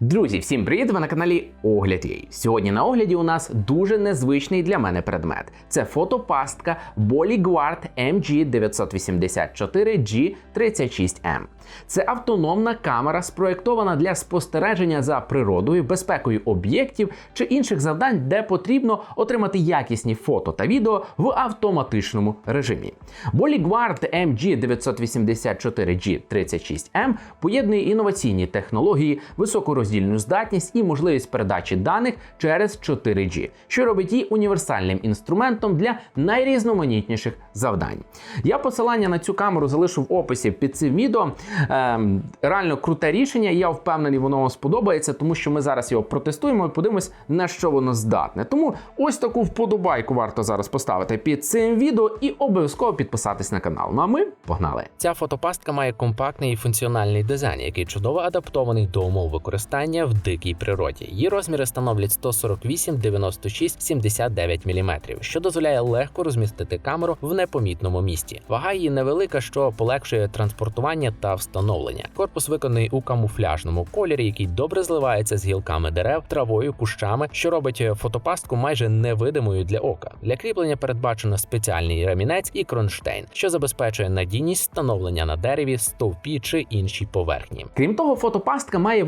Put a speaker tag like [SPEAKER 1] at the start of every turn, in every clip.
[SPEAKER 1] Друзі, всім привіт! Ви на каналі Огляд Єй. Сьогодні на огляді у нас дуже незвичний для мене предмет. Це фотопастка Bolliguard MG984G36M. Це автономна камера, спроєктована для спостереження за природою, безпекою об'єктів чи інших завдань, де потрібно отримати якісні фото та відео в автоматичному режимі. Bolliguard MG984G36M поєднує інноваційні технології, високу роздільну здатність і можливість передачі даних через 4G, що робить її універсальним інструментом для найрізноманітніших завдань. Я посилання на цю камеру залишу в описі під цим відео. Ем, реально круте рішення. Я впевнений, воно вам сподобається, тому що ми зараз його протестуємо і подивимось, на що воно здатне. Тому ось таку вподобайку варто зараз поставити під цим відео і обов'язково підписатись на канал. Ну а ми погнали.
[SPEAKER 2] Ця фотопастка має компактний і функціональний дизайн, який чудово адаптований до умов використання в дикій природі. Її розміри становлять 148, 96, 79 мм, що дозволяє легко розмістити камеру в непомітному місці. Вага її невелика, що полегшує транспортування та встановлення. Корпус виконаний у камуфляжному кольорі, який добре зливається з гілками дерев, травою, кущами, що робить фотопастку майже невидимою для ока. Для кріплення передбачено спеціальний ремінець і кронштейн, що забезпечує надійність встановлення на дереві, стовпі чи іншій поверхні.
[SPEAKER 1] Крім того, фотопастка має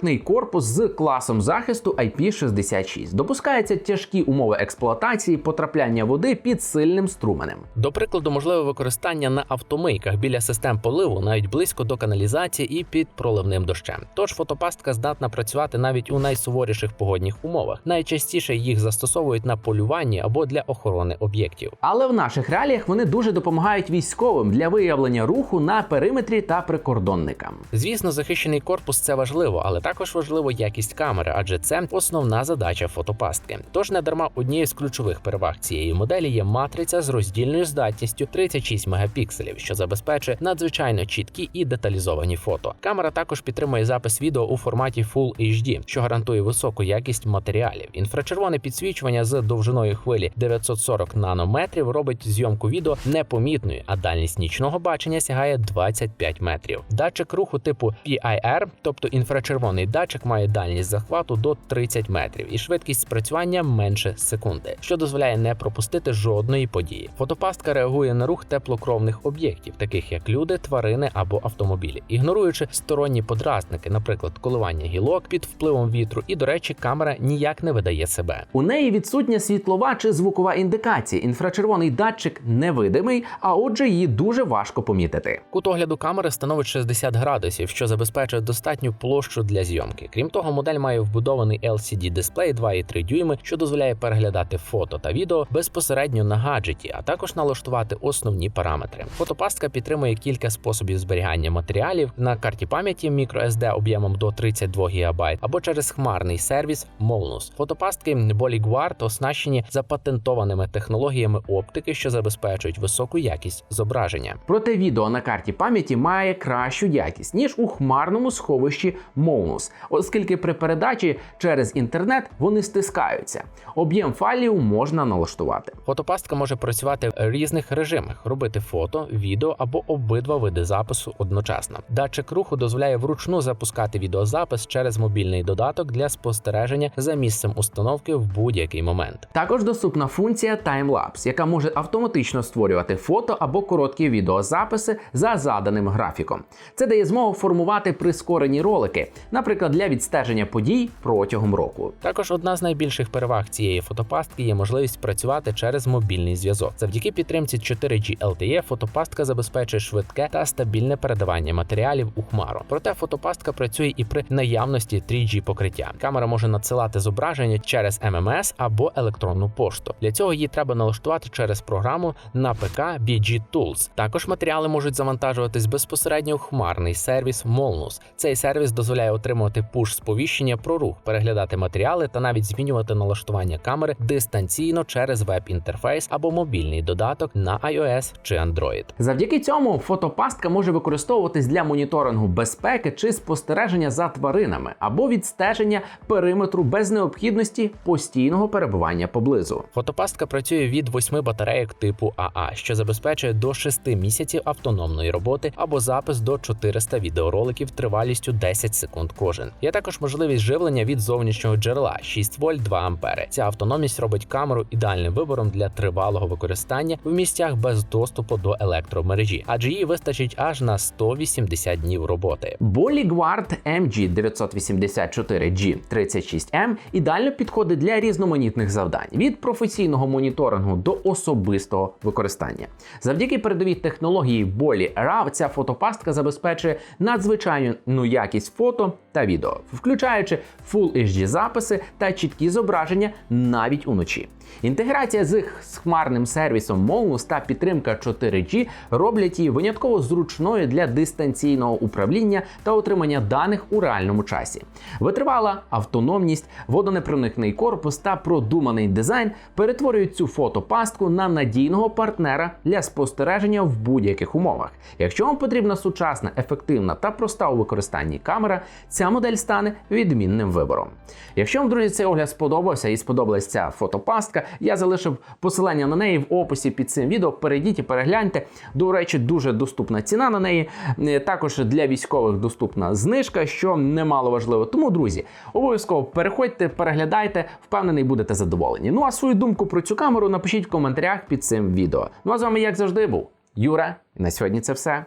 [SPEAKER 1] водонепроникний корпус з класом захисту IP66. Допускаються тяжкі умови експлуатації, потрапляння води під сильним струменем.
[SPEAKER 2] До прикладу, можливе використання на автомийках біля систем поливу, навіть близько до каналізації і під проливним дощем. Тож фотопастка здатна працювати навіть у найсуворіших погодних умовах. Найчастіше їх застосовують на полюванні або для охорони об'єктів.
[SPEAKER 1] Але в наших реаліях вони дуже допомагають військовим для виявлення руху на периметрі та прикордонникам.
[SPEAKER 2] Звісно, захищений корпус це важливо, але також важливо якість камери, адже це основна задача фотопастки. Тож не дарма однією з ключових переваг цієї моделі є матриця з роздільною здатністю 36 мегапікселів, що забезпечує надзвичайно чіткі і деталізовані фото. Камера також підтримує запис відео у форматі Full HD, що гарантує високу якість матеріалів. Інфрачервоне підсвічування з довжиною хвилі 940 нанометрів робить зйомку відео непомітною, а дальність нічного бачення сягає 25 метрів. Датчик руху типу PIR, тобто інфрачервоний датчик, має дальність захвату до 30 метрів і швидкість спрацювання менше секунди, що дозволяє не пропустити жодної події. Фотопастка реагує на рух теплокровних об'єктів, таких як люди, тварини або автомобілі, ігноруючи сторонні подразники, наприклад, коливання гілок під впливом вітру. І, до речі, камера ніяк не видає себе.
[SPEAKER 1] У неї відсутня світлова чи звукова індикація. Інфрачервоний датчик невидимий, а отже, її дуже важко помітити.
[SPEAKER 2] Кут огляду камери становить 60 градусів, що забезпечує достатню площу для зйомки. Крім того, модель має вбудований LCD дисплей 2,3 дюйми, що дозволяє переглядати фото та відео безпосередньо на гаджеті, а також налаштувати основні параметри. Фотопастка підтримує кілька способів зберігання матеріалів на карті пам'яті microSD об'ємом до 32 ГБ або через хмарний сервіс Molnus. Фотопастки Bolliguard оснащені запатентованими технологіями оптики, що забезпечують високу якість зображення.
[SPEAKER 1] Проте відео на карті пам'яті має кращу якість ніж у хмарному сховищі Molnus, оскільки при передачі через інтернет вони стискаються. Об'єм файлів можна налаштувати.
[SPEAKER 2] Фотопастка може працювати в різних режимах, робити фото, відео або обидва види запису одночасно. Датчик руху дозволяє вручну запускати відеозапис через мобільний додаток для спостереження за місцем установки в будь-який момент.
[SPEAKER 1] Також доступна функція Timelapse, яка може автоматично створювати фото або короткі відеозаписи за заданим графіком. Це дає змогу формувати прискорені ролики, наприклад, для відстеження подій протягом року.
[SPEAKER 2] Також одна з найбільших переваг цієї фотопастки є можливість працювати через мобільний зв'язок. Завдяки підтримці 4G LTE фотопастка забезпечує швидке та стабільне передавання матеріалів у хмару. Проте фотопастка працює і при наявності 3G покриття. Камера може надсилати зображення через MMS або електронну пошту. Для цього її треба налаштувати через програму на ПК BG Tools. Також матеріали можуть завантажуватись безпосередньо в хмарний сервіс Molnus. Цей сервіс дозволяє отримувати пуш-сповіщення про рух, переглядати матеріали та навіть змінювати налаштування камери дистанційно через веб-інтерфейс або мобільний додаток на iOS чи Android.
[SPEAKER 1] Завдяки цьому фотопастка може використовуватись для моніторингу безпеки чи спостереження за тваринами або відстеження периметру без необхідності постійного перебування поблизу.
[SPEAKER 2] Фотопастка працює від 8 батарейок типу АА, що забезпечує до 6 місяців автономної роботи або запис до 400 відеороликів тривалістю 10 секунд кожен. Є також можливість живлення від зовнішнього джерела 6 вольт 2 ампери. Ця автономність робить камеру ідеальним вибором для тривалого використання в місцях без доступу до електромережі, адже її вистачить аж на 180 днів роботи.
[SPEAKER 1] Boliguard MG984G36M ідеально підходить для різноманітних завдань від професійного моніторингу до особистого використання. Завдяки передовій технології Bolly RAW ця фотопастка забезпечує надзвичайну якість фото та відео, включаючи Full HD записи та чіткі зображення навіть уночі. Інтеграція з з хмарним сервісом Molus та підтримка 4G роблять її винятково зручною для дистанційного управління та отримання даних у реальному часі. Витривала автономність, водонепроникний корпус та продуманий дизайн перетворюють цю фотопастку на надійного партнера для спостереження в будь-яких умовах. Якщо вам потрібна сучасна, ефективна та проста у використанні камера, ця модель стане відмінним вибором. Якщо вам, друзі, цей огляд сподобався і сподобалась ця фотопастка, я залишив посилання на неї в описі під цим відео. Перейдіть і перегляньте. До речі, дуже доступна ціна на неї. Е, Також для військових доступна знижка, що немало важливо. Тому, друзі, обов'язково переходьте, переглядайте, впевнений, будете задоволені. Ну а свою думку про цю камеру напишіть в коментарях під цим відео. Ну а з вами, як завжди, був Юра. І на сьогодні це все.